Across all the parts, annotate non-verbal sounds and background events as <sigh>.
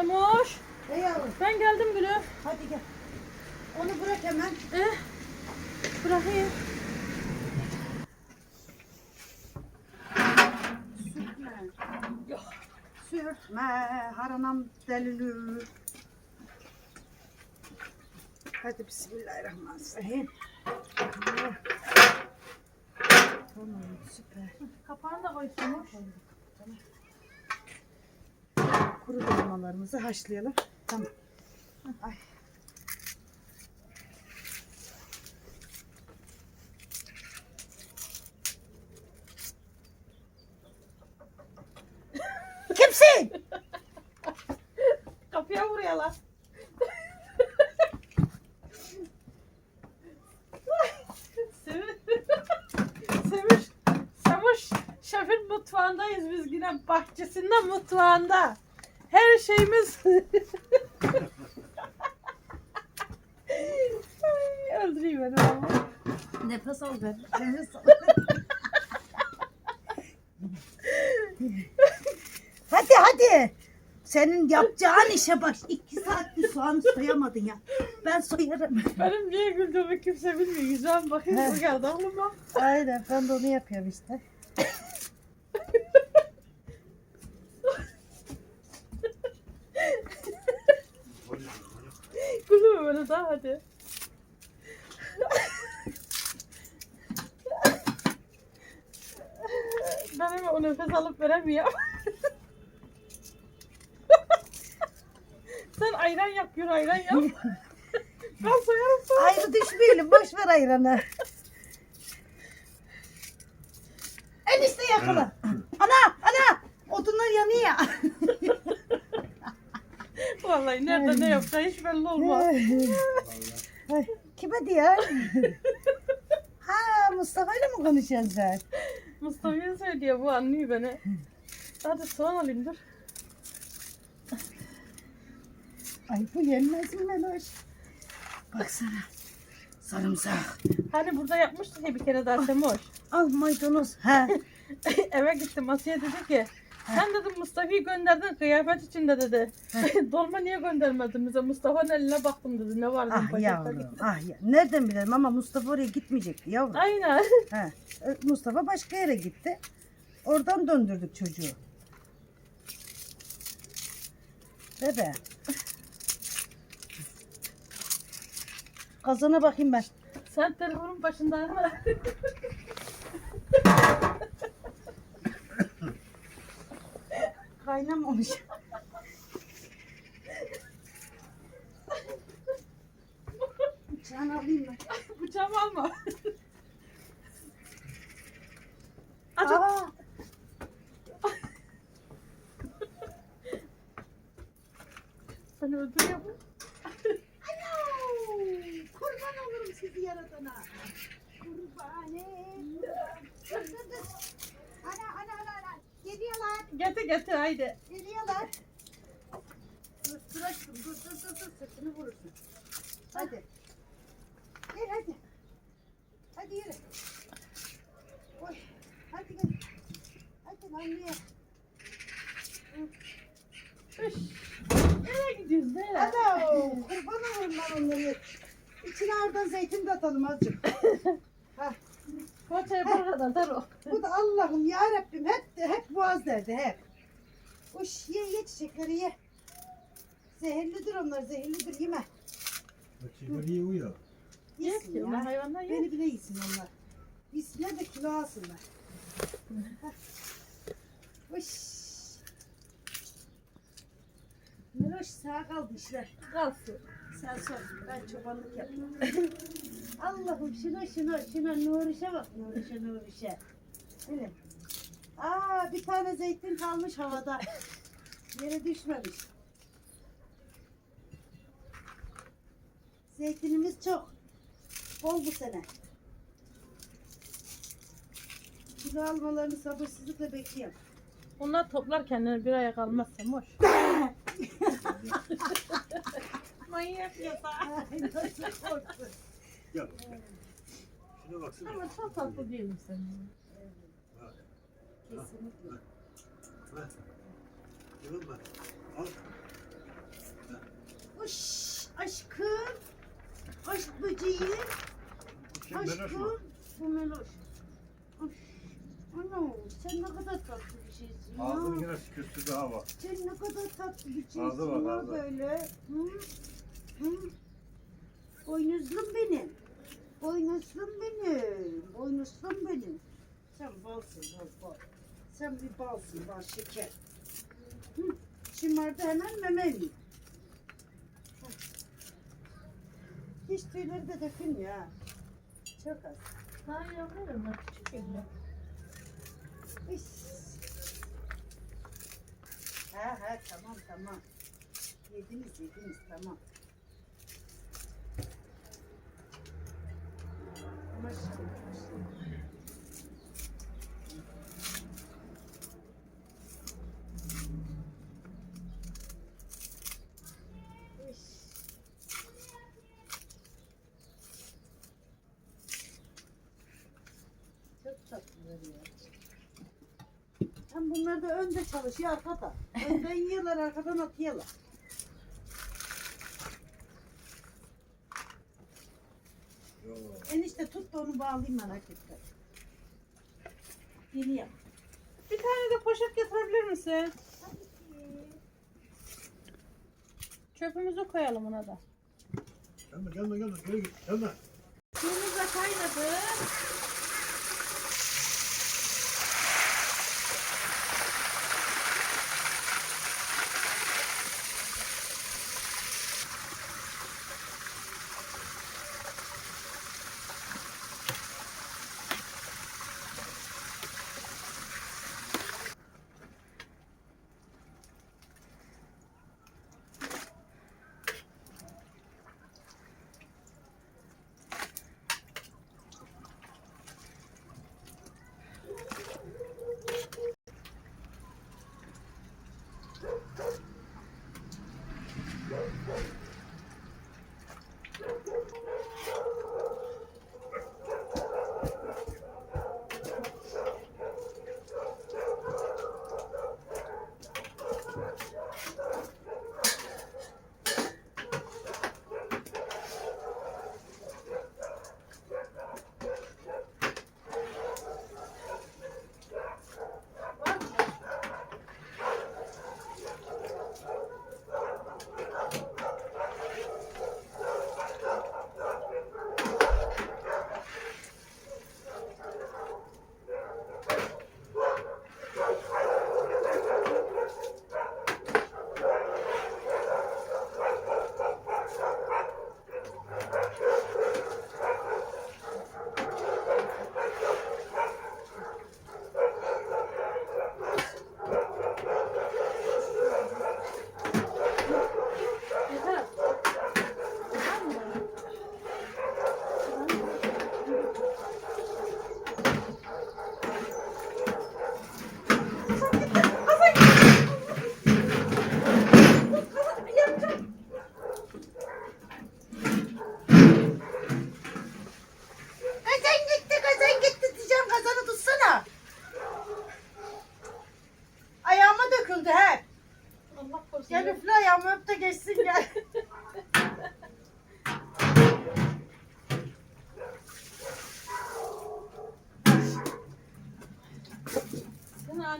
Semoş. Hey yavrum Ben geldim Gülü. hadi gel. Onu bırak hemen. Eh. Bırakayım. Sürtme. Sürtme. Haranam delülür. Hadi bismillahirrahmanirrahim. Tamam süper. Kapağını da koy Semoş. Kuru dolmalarımızı haşlayalım. Tamam. Ay. Kimsin? Kapıya vuruyorlar. Seviş. Seviş. Şefin mutfağındayız biz yine. Bahçesinde mutfağında. Her şeyimiz. <laughs> Ay, Öldüreyim beni ama. Nefes al ben. Nefes al. <laughs> hadi hadi. Senin yapacağın işe bak. İki saattir soğanı soyamadın ya. Ben soyarım. Benim niye güldüğümü kimse bilmiyor. Güzel bakayım bu geldi aklıma. Aynen ben de onu yapıyorum işte. Gülme böyle daha hadi. ben hemen o nefes alıp veremiyorum. Sen ayran yap, yürü ayran yap. ben soyarım sonra. Ayrı düşmeyelim. Boş ver ayranı. Enişte yakala. Ana ana. Odunlar yanıyor ya. Vallahi nerede ne yapacağı hiç belli olmaz. Kime diyor? <laughs> ha Mustafa ile mi konuşuyorsun sen? Mustafa'ya söylüyor bu anlıyor beni. Hadi soğan alayım dur. Ay bu yenmez mi Meloş? Baksana. Sarımsak. Hani burada yapmıştık ya bir kere daha Semoş. Al maydanoz. Ha. <laughs> Eve gittim Asiye dedi ki sen dedim Mustafa'yı gönderdin kıyafet içinde dedi. <laughs> Dolma niye göndermedin bize? Mustafa'nın eline baktım dedi. Ne var dedim Ah pakette. yavrum. Ah ya. Nereden bilelim ama Mustafa oraya gitmeyecekti yavrum. Aynen. <laughs> Ha. e, Mustafa başka yere gitti. Oradan döndürdük çocuğu. Bebe. Kazana bakayım ben. Sen telefonun başında ama. <laughs> 那的梦想 Oradan zeytin de atalım azıcık. <laughs> Hah. Poğaçaya bana kadar dar o. Bu da Allah'ım ya Rabbim hep hep boğaz derdi hep. Uş ye ye çiçekleri ye. Zehirlidir onlar zehirlidir yeme. Bak iyi uyuyor. Yesin Ye ya. hayvanlar ye. Beni bile yesin onlar. Yesinler de kilo alsınlar. Uş. Meloş sağ kaldı işler. Kalsın. Sen sor. Ben çobanlık yapıyorum. <laughs> Allah'ım şuna şuna şuna Nuriş'e bak Nuriş'e Nuriş'e. Öyle. Aa bir tane zeytin kalmış havada. Yere düşmemiş. Zeytinimiz çok. Bol bu sene. Kilo almalarını sabırsızlıkla bekliyorum. Onlar toplar kendini bir aya kalmazsa hoş. <laughs> Manyak ya. Ay, nasıl korktun? Gel. Şuna baksana. Ama çok tatlı değilim sen. Kesinlikle. Ver. Yılın ver. Al. Şşş, aşkım. Aşk böceği. Kim mu? Aşkım. Bu Meloş. Ay, Ana sen ne kadar tatlı bir şeysin ya. Ağzını yine küstü daha bak. Sen ne kadar tatlı bir şeysin Ağzı bak, ya ağzı. böyle. Hı? Hı? Boynuzlum benim. Boynuzlum benim. Boynuzlum benim. Sen balsın bal bal. Sen bir balsın bal şeker. Hı? Şımardı hemen meme mi? Hiç tüyleri de dökülmüyor ha. Çok az. Ha yavrum ben küçük. İş. Ha ha tamam tamam. Yediniz yediniz tamam. Maşallah maşallah. İş. Çok tatlılar ya. Hem bunlar da önde çalışıyor arkada. Önden yiyorlar arkadan atıyorlar. Yo. Enişte tut da onu bağlayayım merak etme. Yeni yap. Bir tane de poşet getirebilir misin? Çöpümüzü koyalım ona da. Gelme gelme gelme geri git gelme. Suyumuz da kaynadı.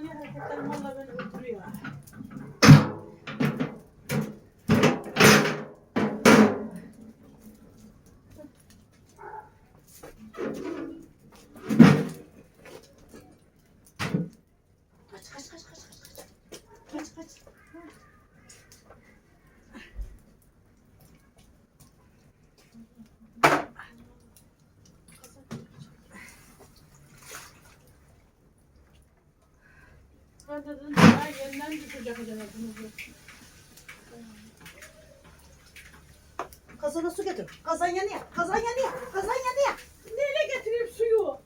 Senin ani hareketlerin valla beni öldürüyor. Ben dedim daha yeniden düşecek acaba. Kazana su getir. Kazan yanıyor. Kazan yanıyor. Kazan yanıyor. Neyle getireyim suyu?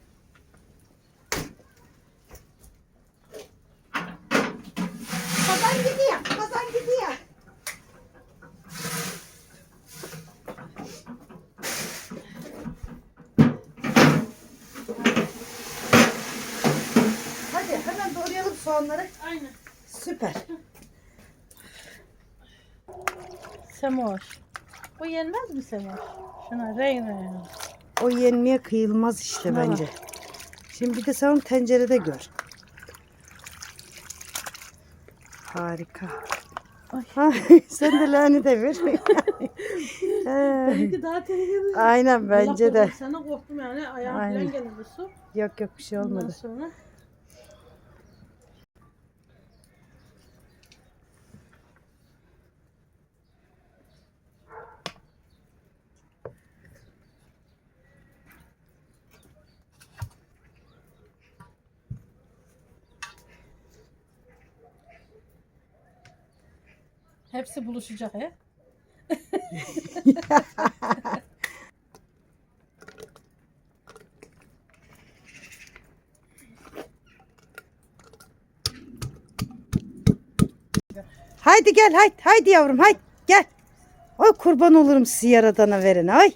Kazan gidiyor. Kazan gidiyor. Hadi hemen doğrayalım soğanları. Aynen. Süper. Semoş. Bu yenmez mi Semoş? Şuna reyn reyn. O yenmeye kıyılmaz işte Şuna bak. bence. Şimdi bir de sen onu tencerede gör. Harika. Ay. <laughs> Sen de <laughs> lahani de ver. Belki daha tehlikeli. Aynen bence Allah de. Sana korktum yani ayağım falan geldi su. Yok yok bir şey Ondan olmadı. sonra. Hepsi buluşacak he. Haydi gel haydi haydi yavrum haydi gel. Ay kurban olurum sizi yaradana verene ay.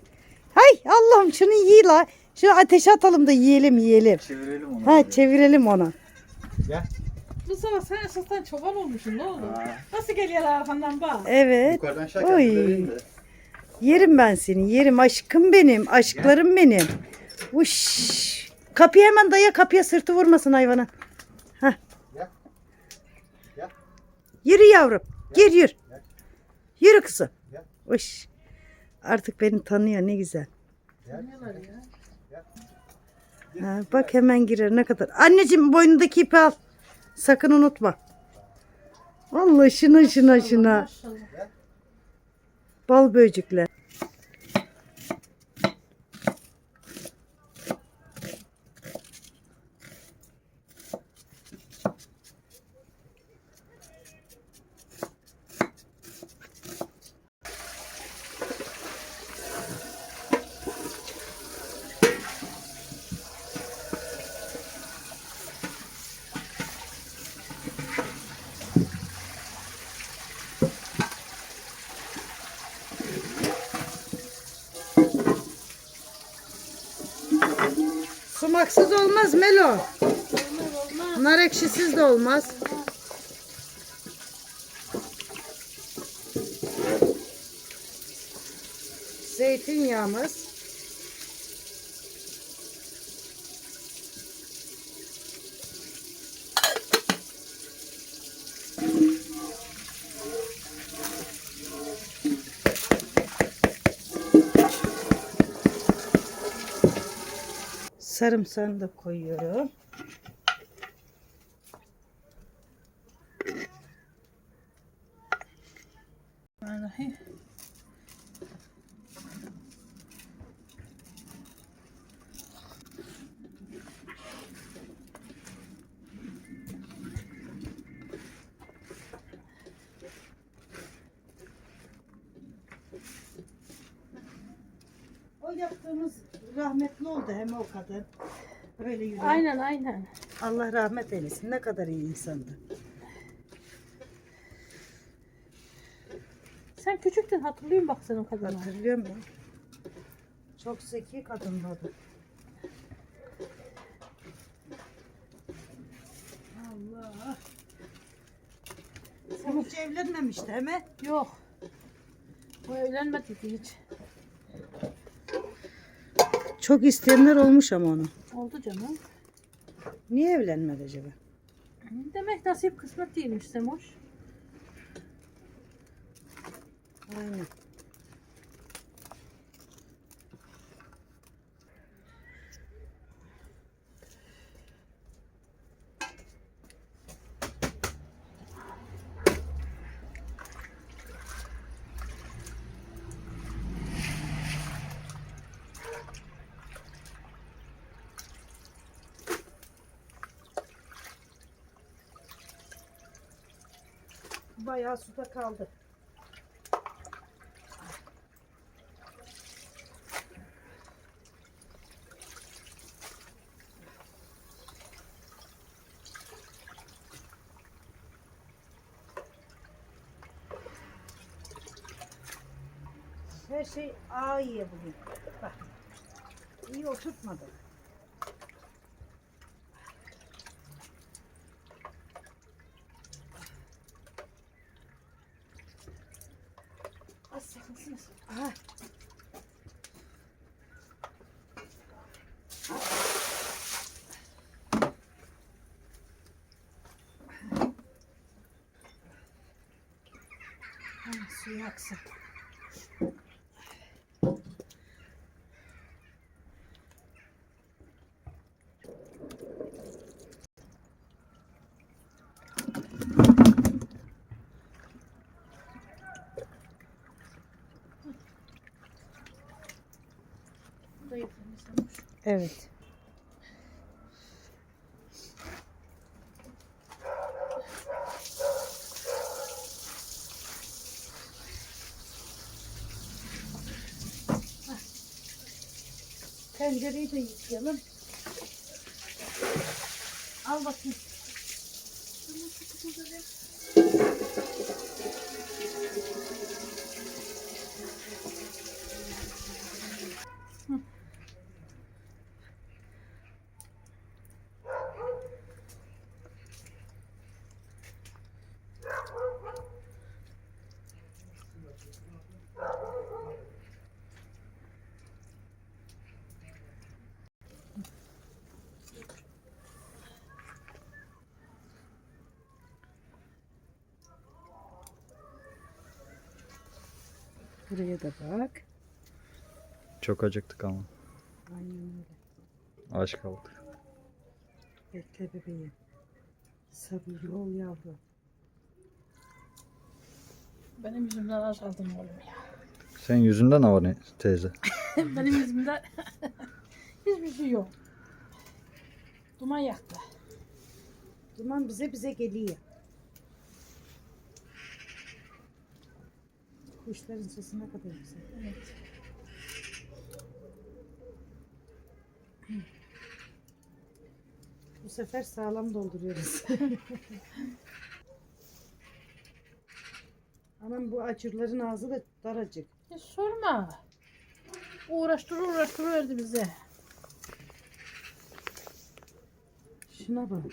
Hay Allah'ım şunu yiy la. Şunu ateşe atalım da yiyelim yiyelim. Çevirelim onu. Ha çevirelim onu. Mustafa sen esasdan çoban olmuşsun ne oldu? Nasıl geliyorlar arkandan bak. Evet. Yukarıdan Oy. şarkı vereyim de. Yerim ben seni yerim aşkım benim aşklarım benim. Uş. Kapıya hemen daya kapıya sırtı vurmasın hayvana. Hah. Gel. Gel. Yürü yavrum. Gir yürü. Gel. Yürü kızım. Gel. Uş. Artık beni tanıyor ne güzel. Ha, bak hemen girer ne kadar. Anneciğim boynundaki ipi al. Sakın unutma. Allah şuna şuna. Maşallah. Bal böcekler. Sumaksız olmaz Melo. Olmaz olmaz. Nar ekşisiz de olmaz. Zeytinyağımız. Sarımsağını da koyuyorum. Bismillahirrahmanirrahim. O yaptığımız rahmetli oldu hem o kadın. Öyle yürüyor. Aynen aynen. Allah rahmet eylesin. Ne kadar iyi insandı. Sen küçüktün hatırlıyorum bak sen o kadar. Hatırlıyor musun? Çok zeki kadın bu. Allah. Sen hiç evlenmemişti değil mi? Yok. O evlenmedi hiç. Çok isteyenler olmuş ama onu. Oldu canım. Niye evlenmedi acaba? Demek nasip kısmet değilmiş Semoş. Aynen. Bayağı suda kaldı. Her şey ağ yiye bugün. Bak. İyi oturtmadı. Ah. Yeterli. Evet. Tencereyi de yıkayalım. Al bakayım. Buraya da bak. Çok acıktık ama. Aynen öyle. Aç kaldık. Bekle bebeğim. Sabırlı ol yavrum. Benim yüzümden aç kaldım oğlum ya. Senin yüzünden ne teyze? <laughs> Benim yüzümde <laughs> hiçbir şey yok. Duman yaktı. Duman bize bize geliyor. Kuşların sesi ne kadar güzel. Evet. <clears throat> Bu sefer sağlam dolduruyoruz. <laughs> Anam bu acırların ağzı da daracık. Hiç sorma. Uğraştırı uğraştırı verdi bize. Şuna bak.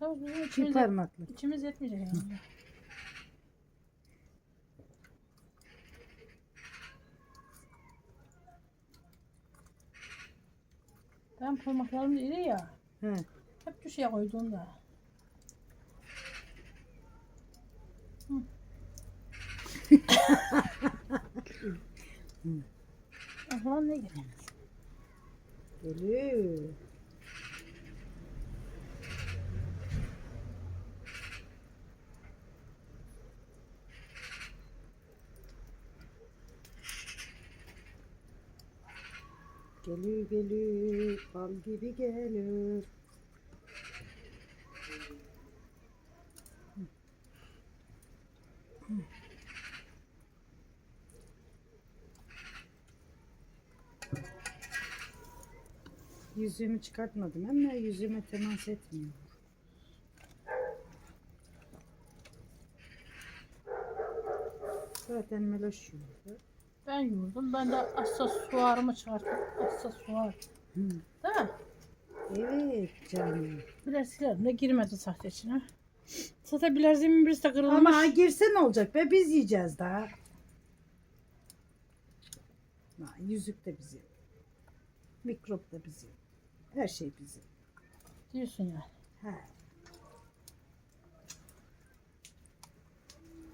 Ol bizim içimiz yetmeyecek yani. Ben parmaklarım iri ya. He. Hep düşeye koyduğumda. Hı. <laughs> Aha ne geliyor? Geliyor. Geliyor geliyor, bal gibi geliyor. Yüzüğümü çıkartmadım ama yüzüğüme temas etmiyor. Zaten meloş yiyordu. Ben yoğurdum. Ben de aksesuarımı çıkarttım. Aksesuar. Hı. Değil mi? Evet canım. Bileziklerim de girmedi sahte içine. Zaten bileziğimin birisi de kırılmış. Ama girse ne olacak be biz yiyeceğiz daha. Ha, yüzük de bizim. Mikrop da bizim. Her şey bizim. Diyorsun yani. He.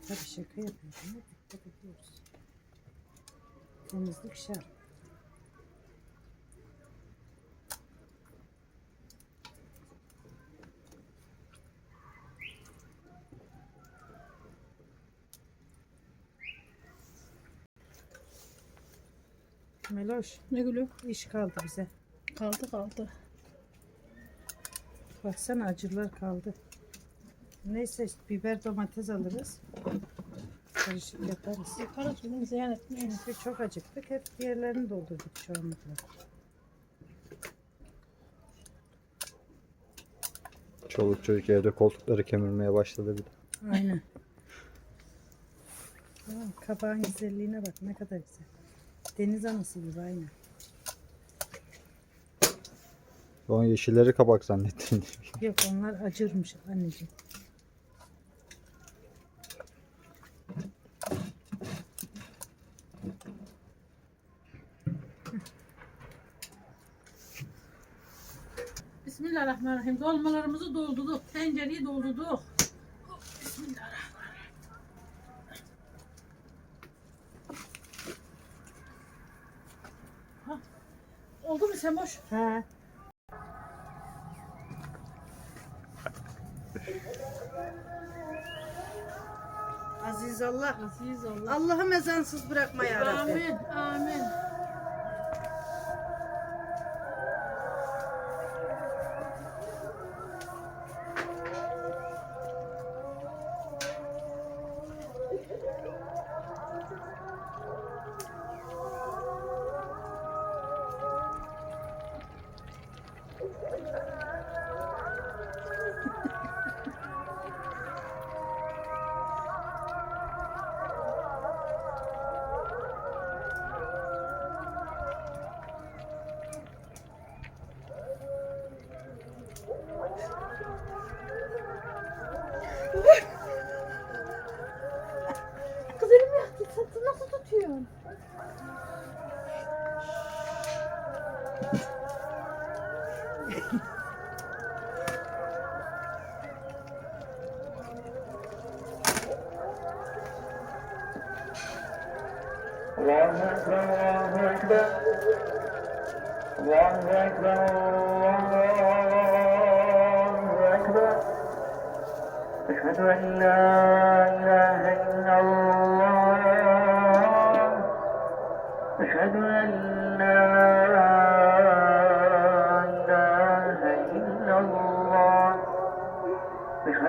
Tabii şaka yapıyorum. Dikkat ediyoruz. Temizlik şart. Meloş, Ne gülüyor? iş kaldı bize. Kaldı kaldı. Baksana acılar kaldı. Neyse biber domates alırız. Karışık yaparız. Yaparız bunu ziyan etmeyin. Çünkü çok acıktık. Hep diğerlerini doldurduk şu anlıkla. Çoluk çocuk evde koltukları kemirmeye başladı bir de. Aynen. Tamam, kabağın güzelliğine bak ne kadar güzel. Deniz anası gibi aynen. O yeşilleri kabak zannettim. <laughs> Yok onlar acırmış anneciğim. Bismillahirrahmanirrahim. Dolmalarımızı doldurduk. Tencereyi doldurduk. Bismillahirrahmanirrahim. Ha, Oldu mu Semoş? Ha. Aziz Allah. Aziz Allah. Allah'ım ezansız bırakma ya Rabbi. Amin. Amin. أشهد أن لا إله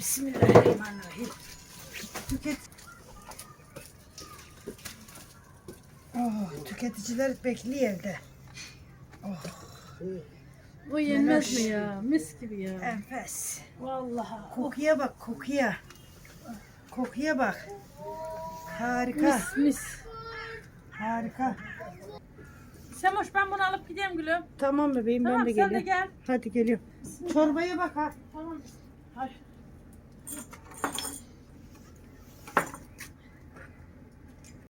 Bismillahirrahmanirrahim. Tüket. Oh, tüketiciler bekliyor evde. Bu yenmez mi ya? Mis gibi ya. Enfes. Vallahi. Kokuya bak kokuya. Kokuya bak. Harika. Mis mis. Harika. Semoş ben bunu alıp gideyim gülüm. Tamam bebeğim Tamam ben de sen de geliyorum. gel. Hadi geliyorum. Çorbaya bak ha. Tamam. Hadi.